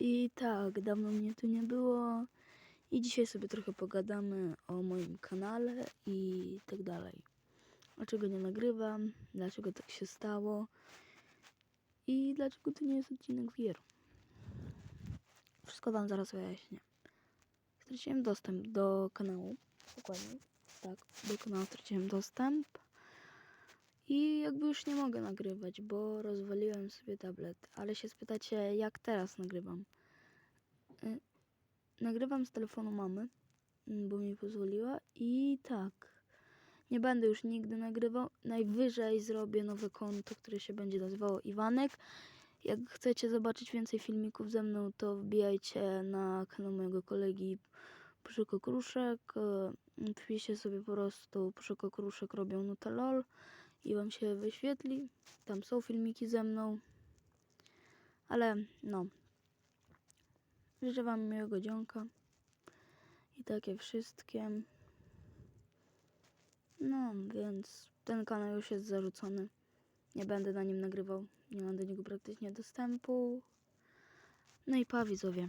I tak, dawno mnie tu nie było. I dzisiaj sobie trochę pogadamy o moim kanale i tak dalej. Dlaczego nie nagrywam, dlaczego tak się stało i dlaczego to nie jest odcinek VR. Wszystko Wam zaraz wyjaśnię. Straciłem dostęp do kanału. Dokładnie. Tak, do kanału straciłem dostęp. I jakby już nie mogę nagrywać, bo rozwaliłem sobie tablet. Ale się spytacie, jak teraz nagrywam? Y, nagrywam z telefonu mamy, mm, bo mi pozwoliła. I tak, nie będę już nigdy nagrywał. Najwyżej zrobię nowe konto, które się będzie nazywało Iwanek. Jak chcecie zobaczyć więcej filmików ze mną, to wbijajcie na kanał mojego kolegi Puszek Okruszek. y, Wpiszcie sobie po prostu Puszek Okruszek robią Nutelol i wam się wyświetli. Tam są filmiki ze mną. Ale no. Życzę wam miłego dzionka. I takie wszystkie. No, więc ten kanał już jest zarzucony. Nie będę na nim nagrywał. Nie mam do niego praktycznie dostępu. No i pa widzowie.